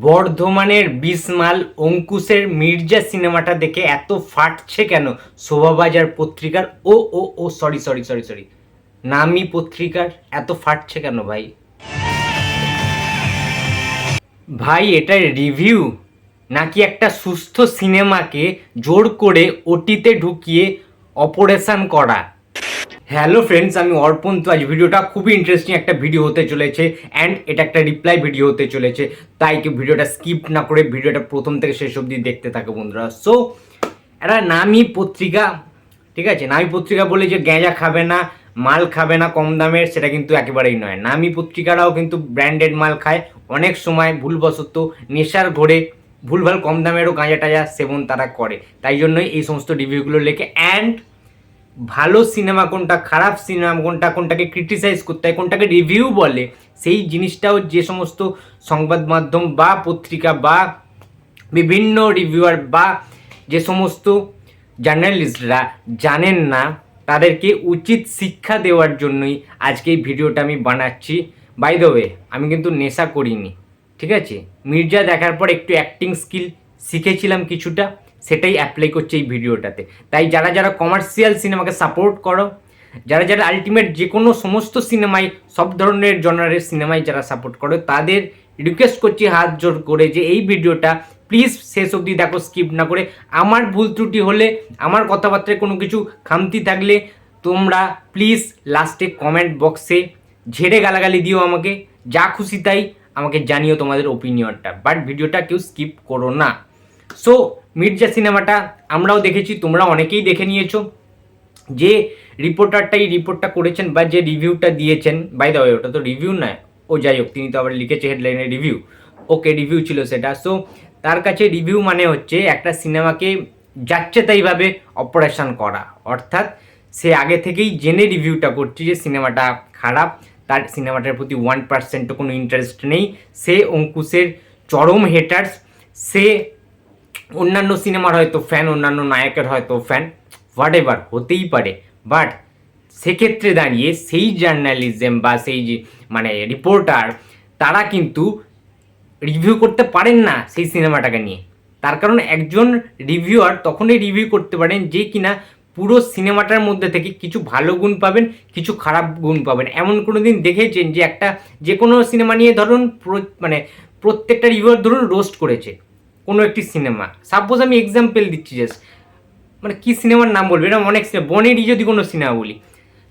বর্ধমানের বিসমাল অঙ্কুশের মির্জা সিনেমাটা দেখে এত ফাটছে কেন? শোভাবাজার পত্রিকার, ও ও ও সরি সরি সরি সরি নামি পত্রিকার এত ফাটছে কেন ভাই? ভাই, এটা রিভিউ নাকি একটা সুস্থ সিনেমাকে জোর করে ওটিতে ঢুকিয়ে অপারেশন করা? হ্যালো ফ্রেন্ডস আমি অর্পণ। তো আজ ভিডিওটা খুবই ইন্টারেস্টিং একটা ভিডিও হতে চলেছে অ্যান্ড এটা একটা রিপ্লাই ভিডিও হতে চলেছে। তাই কি ভিডিওটা স্কিপ না করে ভিডিওটা প্রথম থেকে শেষ অবধি দেখতে থাকো বন্ধুরা। সো একটা নামি পত্রিকা, ঠিক আছে? নামি পত্রিকা বলে যে গ্যাঁজা খাবে না, মাল খাবে না কম দামের, সেটা কিন্তু একেবারেই নয়। নামি পত্রিকারাও কিন্তু ব্র্যান্ডেড মাল খায়। অনেক সময় ভুলবশত নেশার ঘোরে ভুলভাল কম দামেরও গাঁজা টাজা সেবন তারা করে। তাই জন্যই এই সমস্ত রিভিউগুলো লেখে। অ্যান্ড ভালো সিনেমা কোনটা, খারাপ সিনেমা কোনটা, কোনটাকে ক্রিটিসাইজ করতে হয়, কোনটাকে রিভিউ বলে, সেই জিনিসটাও যে সমস্ত সংবাদ মাধ্যম বা পত্রিকা বা বিভিন্ন রিভিউয়ার বা যে সমস্ত জার্নালিস্টরা জানেন না, তাদেরকে উচিত শিক্ষা দেওয়ার জন্যই আজকে এই ভিডিওটা আমি বানাচ্ছি। বাই দ্য ওয়ে আমি কিন্তু নেশা করিনি, ঠিক আছে? মির্জা দেখার পর একটু অ্যাক্টিং স্কিল শিখেছিলাম কিছুটা। সেটাই অ্যাপ্লাই করছে এই ভিডিওটাতে তাই যারা যারা কমার্শিয়াল সিনেমাকে সাপোর্ট করো, যারা যারা আলটিমেট যে কোনো সমস্ত সিনেমায় সব ধরনের জনারের সিনেমায় যারা সাপোর্ট করো, তাদের রিকোয়েস্ট করছি হাত জোর করে যে এই ভিডিওটা প্লিজ শেষ অবধি দেখো স্কিপ না করে। আমার ভুল ত্রুটি হলে, আমার কথাবার্তায় কোনো কিছু খামতি থাকলে তোমরা প্লিজ লাস্টে কমেন্ট বক্সে ঝেড়ে গালাগালি দিও আমাকে। যা খুশি তাই আমাকে জানিও তোমাদের ওপিনিয়নটা বাট ভিডিওটা কেউ স্কিপ করো না। সো মির্জা সিনেমাটা আমরাও দেখেছি, তোমরা অনেকেই দেখে নিয়েছো। যে রিপোর্টারটাই রিপোর্টটা করেছেন বা যে রিভিউটা দিয়েছেন বাই দ্য ওয়ে ওটা তো রিভিউ নয়। ও যাই হোক, তিনি তো আবার লিখেছে হেডলাইনে রিভিউ ওকে রিভিউ ছিল সেটা। সো তার কাছে রিভিউ মানে হচ্ছে একটা সিনেমাকে যাচ্ছে তাইভাবে অপারেশন করা। অর্থাৎ সে আগে থেকেই জেনে রিভিউটা করছে যে সিনেমাটা খারাপ। তার সিনেমাটার প্রতি ওয়ান পার্সেন্টও কোনো ইন্টারেস্ট নেই। সে অঙ্কুশের চরম হেটার্স সে অন্যান্য সিনেমার হয়তো ফ্যান অন্যান্য নায়কের হয়তো ফ্যান হোয়াট এভার হতেই পারে। বাট সেক্ষেত্রে দাঁড়িয়ে সেই জার্নালিজম বা সেই মানে রিপোর্টার তারা কিন্তু রিভিউ করতে পারেন না সেই সিনেমাটাকে নিয়ে। তার কারণ একজন রিভিউয়ার তখনই রিভিউ করতে পারেন যে কিনা পুরো সিনেমাটার মধ্যে থেকে কিছু ভালো গুণ পাবেন, কিছু খারাপ গুণ পাবেন। এমন কোনো দিন দেখেছেন যে একটা যে কোনো সিনেমা নিয়ে ধরুন মানে প্রত্যেকটা রিভিউয়ার ধরুন রোস্ট করেছে। কোনো একটি সিনেমা। সাপোজ আমি এক্সাম্পল দিচ্ছি জাস্ট মানে কী সিনেমার নাম বলব? এরকম অনেক সিনেমা বনেরই যদি কোনো সিনেমা বলি।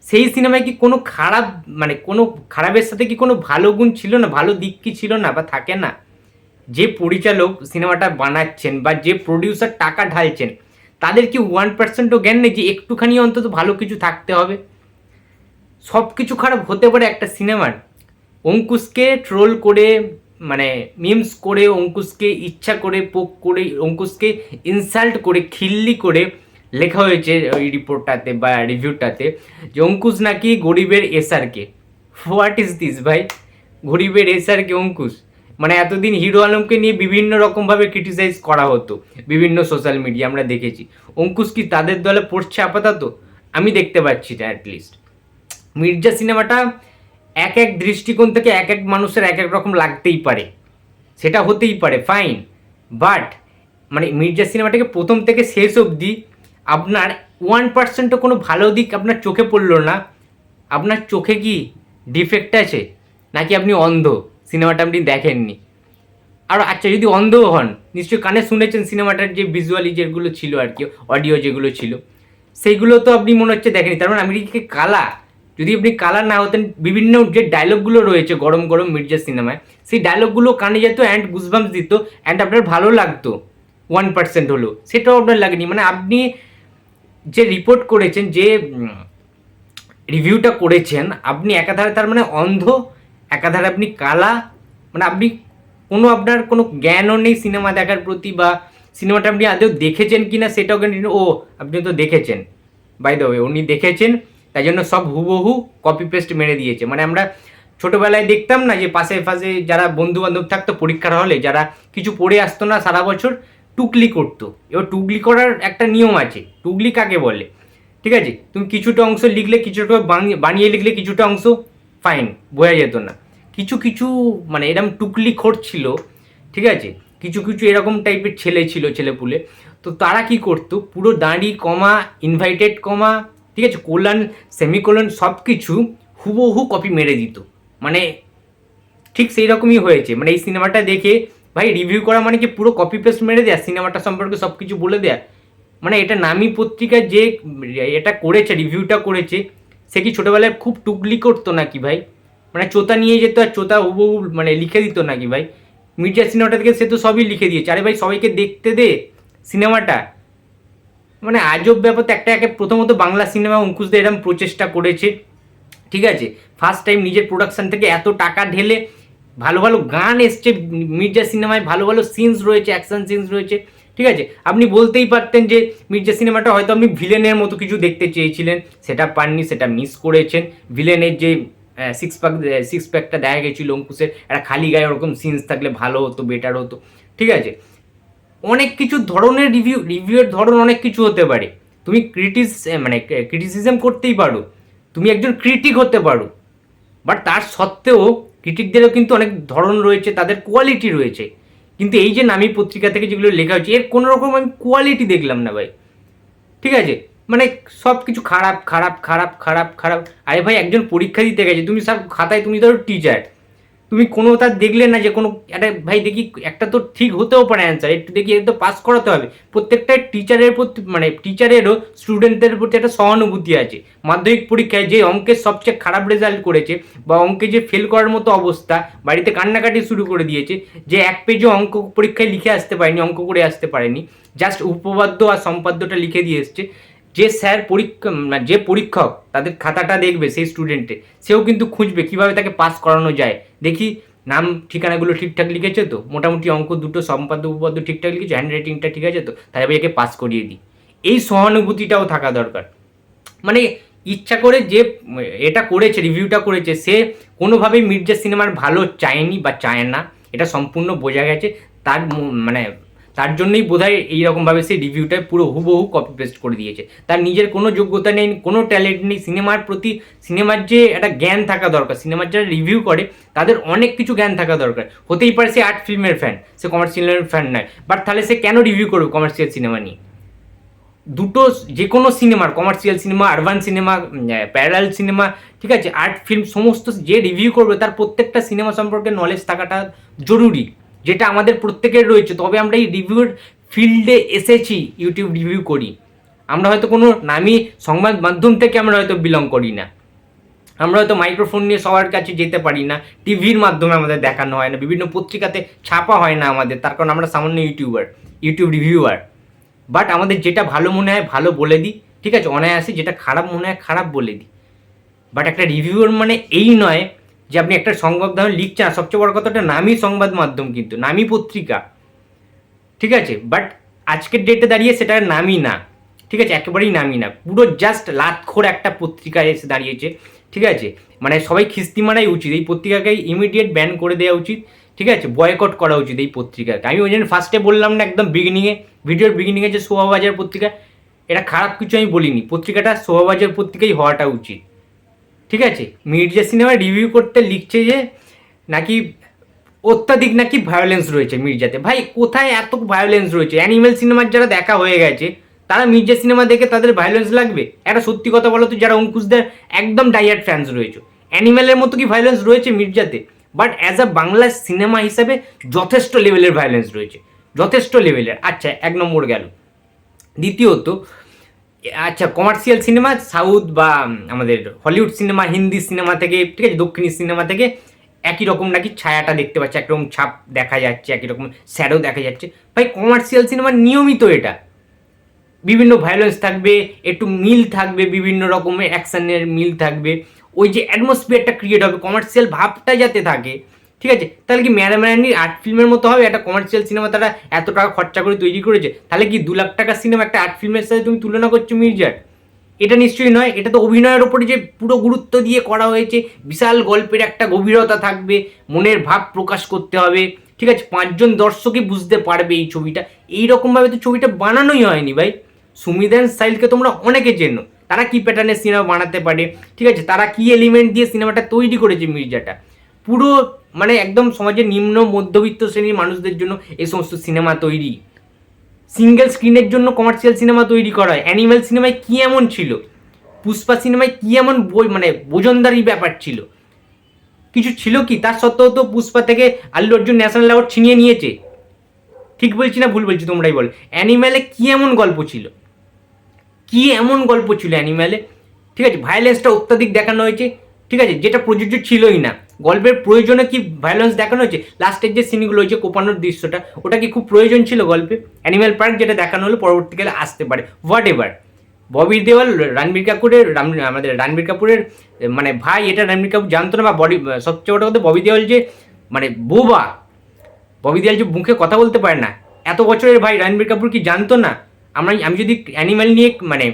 সেই সিনেমায় কি কোনো খারাপ মানে কোনো খারাপের সাথে কি কোনো ভালো গুণ ছিল না? ভালো দিক কি ছিল না বা থাকে না? যে পরিচালক সিনেমাটা বানাচ্ছেন বা যে প্রডিউসার টাকা ঢালছেন, তাদের কি ওয়ান পার্সেন্টও জ্ঞান নেই যে একটুখানি অন্তত ভালো কিছু থাকতে হবে? সব কিছু খারাপ হতে পারে একটা সিনেমার। অঙ্কুশকে ট্রোল করে মানে মিমস করে অঙ্কুশকে ইচ্ছা করে, পোক করে, অঙ্কুশকে ইনসাল্ট করে, খিল্লি করে লেখা হয়েছে ওই রিপোর্টটাতে বা রিভিউটাতে যে অঙ্কুশ নাকি গরিবের এসআরকে হোয়াট ইজ দিস ভাই? গরিবের এসআরকে অঙ্কুশ? মানে এতদিন হিরো আলমকে নিয়ে বিভিন্ন রকমভাবে ক্রিটিসাইজ করা হতো, বিভিন্ন সোশ্যাল মিডিয়া আমরা দেখেছি। অঙ্কুশ কি তাদের দলে পড়ছে আপাতত? আমি দেখতে পাচ্ছি না অ্যাটলিস্ট মির্জা সিনেমাটা এক এক দৃষ্টিকোণ থেকে এক এক মানুষের এক এক রকম লাগতেই পারে। সেটা হতেই পারে ফাইন বাট মানে মির্জা সিনেমাটাকে প্রথম থেকে শেষ অবধি আপনার ওয়ান পার্সেন্টও কোনো ভালো দিক আপনার চোখে পড়ল না। আপনার চোখে কি ডিফেক্ট আছে? নাকি আপনি অন্ধ? সিনেমাটা আপনি দেখেননি। আর আচ্ছা যদি অন্ধও হন, নিশ্চয়ই কানে শুনেছেন সিনেমাটার যে ভিজুয়ালি যেগুলো ছিল আর কি অডিও যেগুলো ছিল, সেইগুলো তো আপনি মনে হচ্ছে দেখেনি তার মানে আমি কি কালা যদি আপনি কালার না হতেন, বিভিন্ন যে ডায়লগগুলো রয়েছে গরম গরম মির্জা সিনেমায়, সেই ডায়লগগুলো কানে যেত অ্যান্ড গুজবাম্স দিত অ্যান্ড আপনার ভালো লাগতো ওয়ান পার্সেন্ট হলো। সেটাও আপনার লাগেনি। মানে আপনি যে রিপোর্ট করেছেন, যে রিভিউটা করেছেন, আপনি একাধারে তার মানে অন্ধ, একাধারে আপনি কালা মানে আপনি কোনো আপনার কোনো জ্ঞানও নেই সিনেমা দেখার প্রতি বা সিনেমাটা আপনি আদৌ দেখেছেন কি না সেটাও ও, আপনি তো দেখেছেন। বাই দ্য ওয়ে উনি দেখেছেন তাই জন্য সব হুবহু কপি পেস্ট মেরে দিয়েছে। মানে আমরা ছোটোবেলায় দেখতাম না যে পাশে পাশে যারা বন্ধু বান্ধব থাকতো পরীক্ষার হলে যারা কিছু পড়ে আসতো না, সারা বছর টুকলি করতো। এবার টুকলি করার একটা নিয়ম আছে। টুকলি কাকে বলে? ঠিক আছে? তুমি কিছুটা অংশ লিখলে কিছুটা বানিয়ে- লিখলে কিছুটা অংশ ফাইন বোঝা যেত না। কিছু কিছু মানে এরম টুকলি খোর ছিল, ঠিক আছে? কিছু কিছু এরকম টাইপের ছেলে ছিল, ছেলেপুলে। তো তারা কি করতো? পুরো দাঁড়ি, কমা ইনভাইটেড কমা ঠিক আছে কোলন সেমিকোলন সব কিছু হুবহু কপি মেরে দিত। মানে ঠিক সেই রকমই হয়েছে। মানে এই সিনেমাটা দেখে, ভাই রিভিউ করা মানে কি পুরো কপি পেস্ট মেরে দেয়া? সিনেমাটা সম্পর্কে সব কিছু বলে দেয়া? মানে এটা নামি পত্রিকায় যে এটা করেছে রিভিউটা করেছে, সে কি ছোটোবেলায় খুব টুকলি করতো নাকি ভাই? মানে চোতা নিয়ে যেত আর চোতা হুবহু মানে লিখে দিত নাকি ভাই? মির্জা সিনেমাটা থেকে সে তো সবই লিখে দিয়েছে। আরে ভাই, সবাইকে দেখতে দে সিনেমাটা মানে আজব ব্যাপার তো একটা একে প্রথমত বাংলা সিনেমা অঙ্কুশদের এরকম প্রচেষ্টা করেছে, ঠিক আছে? ফার্স্ট টাইম নিজের প্রোডাকশন থেকে এত টাকা ঢেলে ভালো ভালো গান এসছে, মির্জা সিনেমায় ভালো ভালো সিনস রয়েছে অ্যাকশন সিনস রয়েছে, ঠিক আছে? আপনি বলতেই পারতেন যে মির্জা সিনেমাটা হয়তো আপনি ভিলেনের মতো কিছু দেখতে চেয়েছিলেন, সেটা পাননি, সেটা মিস করেছেন। ভিলেনের যে সিক্স প্যাক সিক্স প্যাকটা দেখা গেছিল অঙ্কুশের, একটা খালি গায়ে ওরকম সিনস থাকলে ভালো হতো বেটার হতো, ঠিক আছে? অনেক কিছু ধরনের রিভিউ রিভিউয়ের ধরন অনেক কিছু হতে পারে। তুমি ক্রিটিস মানে ক্রিটিসিজম করতেই পারো। তুমি একজন ক্রিটিক হতে পারো। বাট তার সত্ত্বেও ক্রিটিকদেরও কিন্তু অনেক ধরন রয়েছে, তাদের কোয়ালিটি রয়েছে। কিন্তু এই যে নামি পত্রিকা থেকে যেগুলো লেখা হচ্ছে এর কোনো রকম আমি কোয়ালিটি দেখলাম না ভাই। ঠিক আছে? মানে সব কিছু খারাপ খারাপ খারাপ খারাপ খারাপ। আরে ভাই, একজন পরীক্ষা দিতে গেছে, তুমি সব খাতায়, তুমি ধরো টিচার তুমি কোনো তার দেখলে না যে কোনো একটা ভাই দেখি একটা তো ঠিক হতেও পারে অ্যান্সার একটু দেখি তো পাস করাতে হবে। প্রত্যেকটা টিচারের প্রতি মানে টিচারেরও স্টুডেন্টদের প্রতি একটা সহানুভূতি আছে। মাধ্যমিক পরীক্ষায় যে অঙ্কের সবচেয়ে খারাপ রেজাল্ট করেছে বা অঙ্কে যে ফেল করার মতো অবস্থা, বাড়িতে কান্নাকাটি শুরু করে দিয়েছে, যে এক পেজও অঙ্ক পরীক্ষায় লিখে আসতে পারেনি, অঙ্ক করে আসতে পারেনি জাস্ট উপপাদ্য আর সম্পাদ্যটা লিখে দিয়ে এসছে। যে স্যার পরীক্ষা মানে যে পরীক্ষক তাদের খাতাটা দেখবে সেই স্টুডেন্টে সেও কিন্তু খুঁজবে কীভাবে তাকে পাস করানো যায়। দেখি নাম ঠিকানাগুলো ঠিকঠাক লিখেছে তো? মোটামুটি অঙ্ক দুটো, সম্পাদ্য, উপপাদ্য ঠিকঠাক লিখেছে হ্যান্ড রাইটিংটা ঠিক আছে তো? তাই আমি একে পাস করিয়ে দিই। এই সহানুভূতিটাও থাকা দরকার। মানে ইচ্ছা করে যে এটা করেছে রিভিউটা করেছে, সে কোনোভাবেই মির্জা সিনেমার ভালো চায়নি বা চায় না। এটা সম্পূর্ণ বোঝা গেছে। তার মানে তার জন্যই বোধহয় এইরকমভাবে সে রিভিউটা পুরো হুবহু কপি পেস্ট করে দিয়েছে। তার নিজের কোনো যোগ্যতা নেই, কোনো ট্যালেন্ট নেই সিনেমার প্রতি সিনেমার যে একটা জ্ঞান থাকা দরকার সিনেমার যারা রিভিউ করে, তাদের অনেক কিছু জ্ঞান থাকা দরকার। হতেই পারে সে আর্ট ফিল্মের ফ্যান সে কমার্শিয়ালের ফ্যান নয় বাট তাহলে সে কেন রিভিউ করবে কমার্শিয়াল সিনেমা নিয়ে? দুটো যে কোনো সিনেমার commercial cinema urban cinema parallel cinema ঠিক আছে? আর্ট ফিল্ম সমস্ত যে রিভিউ করবে, তার প্রত্যেকটা সিনেমা সম্পর্কে নলেজ থাকাটা জরুরি। যেটা আমাদের প্রত্যেকের রয়েছে, তবে আমরা এই রিভিউর ফিল্ডে এসেছি ইউটিউব রিভিউ করি। আমরা হয়তো কোনো নামি সংবাদ মাধ্যম থেকে আমরা হয়তো বিলং করি না। আমরা হয়তো মাইক্রোফোন নিয়ে সবার কাছে যেতে পারি না, টিভির মাধ্যমে আমাদের দেখানো হয় না, বিভিন্ন পত্রিকাতে ছাপা হয় না আমাদের, তার কারণ আমরা সামান্য ইউটিউবার ইউটিউব রিভিউয়ার বাট আমাদের যেটা ভালো মনে হয়, ভালো বলে দিই, ঠিক আছে? অনায়াসে যেটা খারাপ মনে হয়, খারাপ বলে দিই। বাট একটা রিভিউয়ার মানে এই নয় যে আপনি একটা সংবাদ লিখছেন সবচেয়ে বড় কথা একটা নামী সংবাদ মাধ্যম কিন্তু, নামী পত্রিকা। ঠিক আছে? বাট আজকের ডেটে দাঁড়িয়ে সেটা নামই না। ঠিক আছে? একেবারেই নামই না। পুরো জাস্ট লাতখোর একটা পত্রিকা এসে দাঁড়িয়েছে। ঠিক আছে? মানে সবাই খিস্তি মারাই উচিত। এই পত্রিকাকে ইমিডিয়েট ব্যান করে দেওয়া উচিত। ঠিক আছে? বয়কট করা উচিত এই পত্রিকাকে। আমি ওই জন্য ফার্স্টে বললাম না একদম বিগিনিংয়ে ভিডিওর বিগিনিংয়ে যে শোভাবাজার পত্রিকা, এটা খারাপ কিছু আমি বলিনি। পত্রিকাটা শোভাবাজার পত্রিকাই হওয়াটা উচিত। ঠিক আছে? মির্জা সিনেমা রিভিউ করতে লিখছে যে নাকি অত্যাধিক নাকি ভায়োলেন্স রয়েছে মির্জাতে ভাই, কোথায় এত ভায়োলেন্স রয়েছে? অ্যানিমেল সিনেমার যারা দেখা হয়ে গেছে, তারা মির্জা সিনেমা দেখে তাদের ভায়োলেন্স লাগবে? একটা সত্যি কথা বলো তো, যারা অঙ্কুশদের একদম ডাইয়ার্ড ফ্যান্স রয়েছে। অ্যানিমেলের মতো কি ভায়োলেন্স রয়েছে মির্জাতে but as a Bangla cinema হিসাবে যথেষ্ট লেভেলের ভায়োলেন্স রয়েছে। যথেষ্ট লেভেলের আচ্ছা এক নম্বর গেল। দ্বিতীয়ত আচ্ছা কমার্শিয়াল সিনেমা সাউথ বা আমাদের হলিউড সিনেমা হিন্দি সিনেমা থেকে, ঠিক আছে, দক্ষিণী সিনেমা থেকে একই রকম নাকি ছায়াটা দেখতে পাচ্ছে, একরকম ছাপ দেখা যাচ্ছে, একই রকম স্যারও দেখা যাচ্ছে। ভাই কমার্শিয়াল সিনেমার নিয়মিত এটা। বিভিন্ন ভায়োলেন্স থাকবে, একটু মিল থাকবে, বিভিন্ন রকমের অ্যাকশনের মিল থাকবে। ওই যে অ্যাটমসফিয়ারটা ক্রিয়েট হবে কমার্শিয়াল ভাবটা যাতে থাকে ঠিক আছে? তাহলে কি ম্যারামারানির আর্ট ফিল্মের মতো হবে? একটা কমার্শিয়াল সিনেমা তারা এত টাকা খরচা করে তৈরি করেছে। তাহলে কি দু লাখ টাকার সিনেমা একটা আর্ট ফিল্মের সাথে তুমি তুলনা করছ মির্জার? এটা নিশ্চয়ই নয়। এটা তো অভিনয়ের ওপরে যে পুরো গুরুত্ব দিয়ে করা হয়েছে, বিশাল গল্পের একটা গভীরতা থাকবে, মনের ভাব প্রকাশ করতে হবে। ঠিক আছে? পাঁচজন দর্শকই বুঝতে পারবে এই ছবিটা। এই রকমভাবে তো ছবিটা বানানোই হয়নি ভাই। সুমিদান সাইলকে তোমরা অনেকে চেনো। তারা কি প্যাটার্নের সিনেমা বানাতে পারে? ঠিক আছে? তারা কি এলিমেন্ট দিয়ে সিনেমাটা তৈরি করেছে মির্জাটা? পুরো মানে একদম সমাজের নিম্ন মধ্যবিত্ত শ্রেণির মানুষদের জন্য এই সমস্ত সিনেমা তৈরি। সিঙ্গেল স্ক্রিনের জন্য কমার্শিয়াল সিনেমা তৈরি করা হয়। অ্যানিম্যাল সিনেমায় কী এমন ছিল? পুষ্পা সিনেমায় কী এমন বই মানে বোজনদারি ব্যাপার ছিল? কিছু ছিল কি? তার সত্ত্বেও তো পুষ্পা থেকে আল্লু অর্জুন ন্যাশনাল অ্যাওয়ার্ড ছিনিয়ে নিয়েছে। ঠিক বলছি না ভুল বলছি, তোমরাই বল। অ্যানিম্যালে কী এমন গল্প ছিল? কি এমন গল্প ছিল অ্যানিম্যালে ঠিক আছে ভায়োলেন্সটা অত্যাধিক দেখানো হয়েছে। ঠিক আছে, যেটা প্রযোজ্য ছিলই না। গল্পের প্রয়োজনে কি ভায়োলেন্স দেখানো হয়েছে? লাস্টের যে সিনগুলো হয়েছে, কোপানোর দৃশ্যটা, ওটা কি খুব প্রয়োজন ছিল গল্পে? অ্যানিম্যাল পার্ক যেটা দেখানো হলো, পরবর্তীকালে আসতে পারে। হোয়াট এভার ববি দেওয়াল, রণবীর কাপুরের আমাদের রণবীর কাপুরের মানে ভাই, এটা রণবীর কাপুর জানতো না, বা বডি, সবচেয়ে বড় কথা ববি দেওয়াল যে মানে বোবা, ববি দেওয়াল যে মুখে কথা বলতে পারে না। এত বছরের ভাই রণবীর কাপুর কি জানতো না? আমরা, আমি যদি অ্যানিম্যাল নিয়ে মানে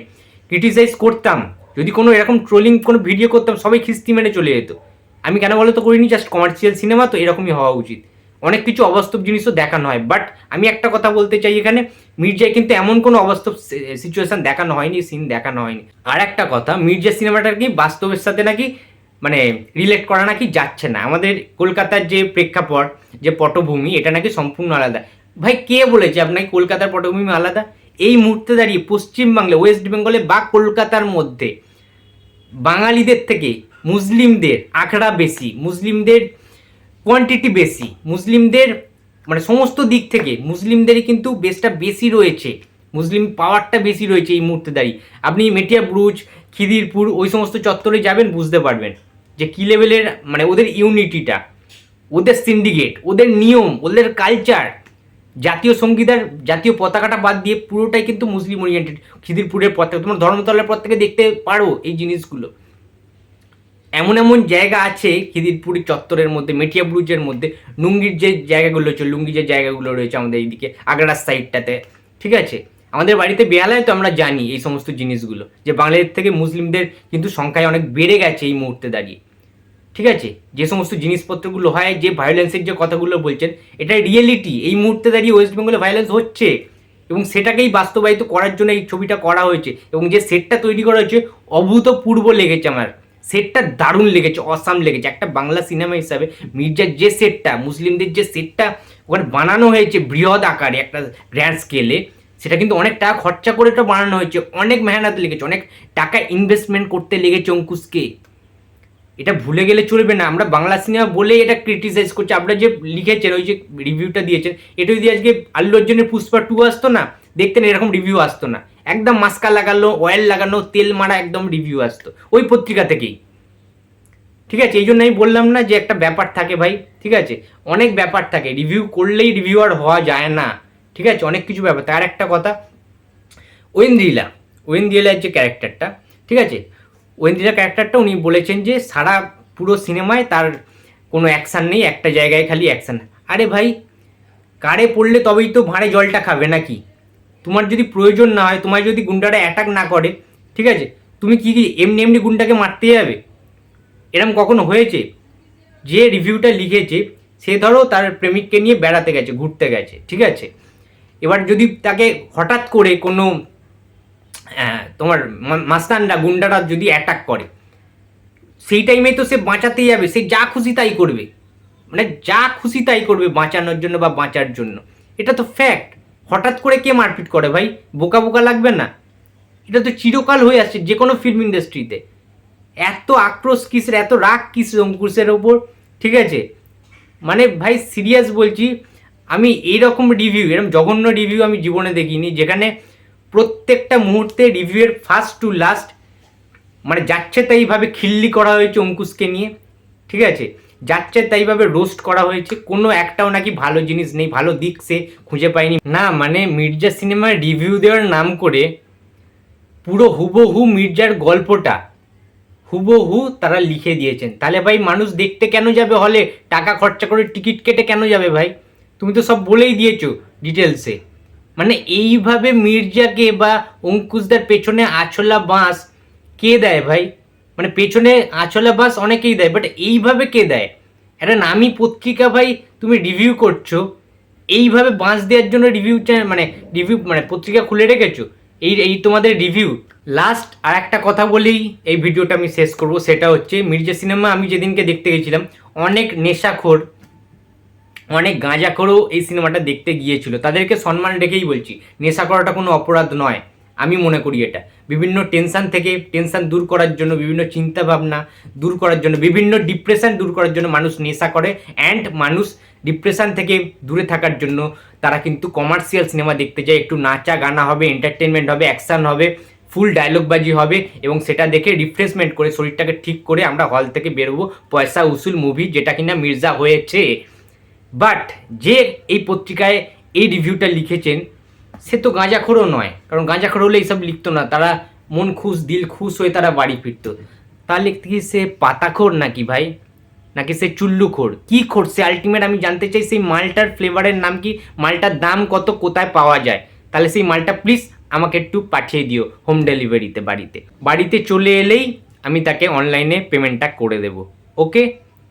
ক্রিটিসাইজ করতাম, যদি কোনো এরকম ট্রোলিং কোনো ভিডিও করতাম, সবাই খিস্তি মেনে চলে যেত। আমি কেন বলো তো করিনি? জাস্ট কমার্শিয়াল সিনেমা তো এরকমই হওয়া উচিত। অনেক কিছু অবাস্তব জিনিসও দেখানো হয়। বাট আমি একটা কথা বলতে চাই এখানে, মির্জায় কিন্তু এমন কোনো অবাস্তব সিচুয়েশন দেখানো হয়নি সিন দেখানো হয়নি। আর একটা কথা, মির্জা সিনেমাটার কি বাস্তবের সাথে নাকি মানে রিলেট করা নাকি যাচ্ছে না? আমাদের কলকাতার যে প্রেক্ষাপট, যে পটভূমি, এটা নাকি সম্পূর্ণ আলাদা। ভাই, কে বলেছে আপনাকে কলকাতার পটভূমি আলাদা? এই মুহূর্তে দাঁড়িয়ে পশ্চিমবাংলা ওয়েস্ট বেঙ্গলে বা কলকাতার মধ্যে, বাঙালিদের থেকে মুসলিমদের আখড়া বেশি, মুসলিমদের কোয়ান্টিটি বেশি, মুসলিমদের মানে সমস্ত দিক থেকে মুসলিমদেরই কিন্তু বেসটা বেশি রয়েছে, মুসলিম পাওয়ারটা বেশি রয়েছে এই মুহূর্তে দাঁড়িয়ে। আপনি মেটিয়া ব্রুজ, খিদিরপুর ওই সমস্ত চত্বরে যাবেন, বুঝতে পারবেন যে কী লেভেলের মানে ওদের ইউনিটিটা ওদের সিন্ডিকেট ওদের নিয়ম, ওদের কালচার জাতীয় সংগীত আর জাতীয় পতাকাটা বাদ দিয়ে পুরোটাই কিন্তু মুসলিম ওরিয়েন্টেড খিদিরপুরের পতাকা। তোমার ধর্মতলার পর থেকে দেখতে পারো এই জিনিসগুলো। এমন এমন জায়গা আছে খিদিরপুরি চত্বরের মধ্যে, মেটিয়া ব্রুজের মধ্যে, লুঙ্গির যে জায়গাগুলো রয়েছে লুঙ্গির যে জায়গাগুলো রয়েছে আমাদের এইদিকে, আগ্রার সাইডটাতে, ঠিক আছে? আমাদের বাড়িতে বেহালায় তো আমরা জানি এই সমস্ত জিনিসগুলো, যে বাঙালিদের থেকে মুসলিমদের কিন্তু সংখ্যায় অনেক বেড়ে গেছে এই মুহূর্তে দাঁড়িয়ে, ঠিক আছে? যে সমস্ত জিনিসপত্রগুলো হয়, যে ভায়োলেন্সের যে কথাগুলো বলছেন এটা রিয়েলিটি এই মুহূর্তে দাঁড়িয়ে ওয়েস্ট বেঙ্গলে ভায়োলেন্স হচ্ছে এবং সেটাকেই বাস্তবায়িত করার জন্য এই ছবিটা করা হয়েছে এবং যে সেটটা তৈরি করা হয়েছে, অভূতপূর্ব লেগেছে আমার। সেটটা দারুণ লেগেছে অসাম লেগেছে। একটা বাংলা সিনেমা হিসাবে মির্জার যে সেটটা, মুসলিমদের যে সেটটা ওখানে বানানো হয়েছে বৃহৎ আকারে একটা গ্র্যান্ড স্কেলে সেটা কিন্তু অনেক টাকা খরচা করে এটা বানানো হয়েছে, অনেক মেহনত লেগেছে, অনেক টাকা ইনভেস্টমেন্ট করতে লেগেছে অঙ্কুশকে। এটা ভুলে গেলে চলবে না, আমরা বাংলা সিনেমা বলে এটা ক্রিটিসাইজ করছি, আপনারা যে লিখেছেন, ওই যে রিভিউটা দিয়েছেন এটা যদি আজকে আল্লু অর্জুনের পুষ্পা টু আসতো না, দেখতেন এরকম রিভিউ আসতো না। একদম মাস্কা লাগানো অয়েল লাগানো তেল মারা একদম রিভিউ আসতো। ওই পত্রিকা থেকেই। ঠিক আছে? এই জন্য আমি বললাম না যে একটা ব্যাপার থাকে ভাই, ঠিক আছে? অনেক ব্যাপার থাকে। রিভিউ করলেই রিভিউয়ার হওয়া যায় না। ঠিক আছে? অনেক কিছু ব্যাপার তার একটা কথা, ওয়েন্দ্রিলা ওয়েন্দ্রিলার যে ক্যারেক্টারটা। ঠিক আছে? ওয়েন্দ্রিলা ক্যারেক্টারটা উনি বলেছেন যে সারা পুরো সিনেমায় তার কোনো অ্যাকশান নেই, একটা জায়গায় খালি অ্যাকশান আরে ভাই, কারে পড়লে তবেই তো ভাঁড়ে জলটা খাবে নাকি? তোমার যদি প্রয়োজন না হয় তোমার যদি গুন্ডাটা অ্যাটাক না করে, ঠিক আছে? তুমি কি কি এমনি এমনি গুন্ডাকে মারতে যাবে? এরম কখনো হয়েছে? যে রিভিউটা লিখেছে, সে ধরো তার প্রেমিককে নিয়ে বেড়াতে গেছে, ঘুরতে গেছে, ঠিক আছে? এবার যদি তাকে হঠাৎ করে কোনো তোমার মাস্তানরা, গুন্ডারা যদি অ্যাটাক করে, সেই টাইমে তো সে বাঁচাতেই যাবে, সে যা খুশি তাই করবে। মানে যা খুশি তাই করবে বাঁচানোর জন্য বা বাঁচার জন্য। এটা তো ফ্যাক্ট হঠাৎ করে কে মারপিট করে ভাই? বোকা বোকা লাগবে না? এটা তো চিরকাল হয়ে আসছে যে কোনো ফিল্ম ইন্ডাস্ট্রিতে এত আক্রোশ কিসের, এত রাগ কিসের অঙ্কুশের ওপর? ঠিক আছে? মানে ভাই সিরিয়াস বলছি, আমি এইরকম রিভিউ এরকম জঘন্য রিভিউ আমি জীবনে দেখিনি, যেখানে প্রত্যেকটা মুহূর্তে রিভিউয়ের ফার্স্ট টু লাস্ট মানে যাচ্ছে তাইভাবে খিল্লি করা হয়েছে অঙ্কুশকে নিয়ে। ঠিক আছে? যাচ্ছে তাইভাবে রোস্ট করা হয়েছে। কোনো একটাও নাকি ভালো জিনিস নেই, ভালো দিক সে খুঁজে পায়নি। না মানে মির্জা সিনেমার রিভিউ দেওয়ার নাম করে পুরো হুবহু মির্জার গল্পটা হুবহু তারা লিখে দিয়েছেন। তাহলে ভাই মানুষ দেখতে কেন যাবে হলে? টাকা খরচা করে টিকিট কেটে কেন যাবে ভাই? তুমি তো সব বলেই দিয়েছ ডিটেলসে মানে এইভাবে মির্জাকে বা অঙ্কুশদার পেছনে আছলা বাঁশ কে দেয় ভাই? মানে পেছনে আছলা বাঁশ অনেকেই দেয় বাট এইভাবে কে দেয়? একটা নামি পত্রিকা ভাই তুমি রিভিউ করছ, এইভাবে বাঁশ দেওয়ার জন্য রিভিউ মানে রিভিউ মানে পত্রিকা খুলে রেখেছো, এই এই তোমাদের রিভিউ লাস্ট আর একটা কথা বলেই এই ভিডিওটা আমি শেষ করব, সেটা হচ্ছে মির্জা সিনেমা, আমি যেদিনকে দেখতে গেছিলাম, অনেক নেশাখোর, অনেক গাঁজাখোরও এই সিনেমাটা দেখতে গিয়েছিল। তাদেরকে সম্মান রেখেই বলছি, নেশা করাটা কোনো অপরাধ নয়। আমি মনে করি এটা। বিভিন্ন টেনশন থেকে টেনশন দূর করার জন্য, বিভিন্ন চিন্তা ভাবনা দূর করার জন্য, বিভিন্ন ডিপ্রেশন দূর করার জন্য মানুষ নেশা করে অ্যান্ড মানুষ ডিপ্রেশন থেকে দূরে থাকার জন্য তারা কিন্তু কমার্শিয়াল সিনেমা দেখতে যায়। একটু নাচা গানা হবে এন্টারটেনমেন্ট হবে অ্যাকশন হবে ফুল ডায়লগবাজি হবে এবং সেটা দেখে রিফ্রেশমেন্ট করে শরীরটাকে ঠিক করে আমরা হল থেকে বেরোবো পয়সা, উসুল মুভি যেটা কিনা মির্জা হয়েছে। বাট যে এই পত্রিকায় এই রিভিউটা লিখেছেন সে তো গাঁজাখোরও নয়, কারণ গাঁজাখোর হলে এইসব লিখতো না। তারা মন খুশ, দিল খুশ হয়ে তারা বাড়ি ফিরত। ফিরতো লিখতে কি সে পাতাখোর নাকি ভাই? নাকি সে চুল্লুখোর? কি খোর? সে আলটিমেট আমি জানতে চাই সেই মালটার ফ্লেভারের নাম কি? মালটার দাম কত? কোথায় পাওয়া যায়? তাহলে সেই মালটা প্লিজ আমাকে একটু পাঠিয়ে দিও হোম ডেলিভারিতে বাড়িতে। বাড়িতে চলে এলেই আমি তাকে অনলাইনে পেমেন্টটা করে দেবো। ওকে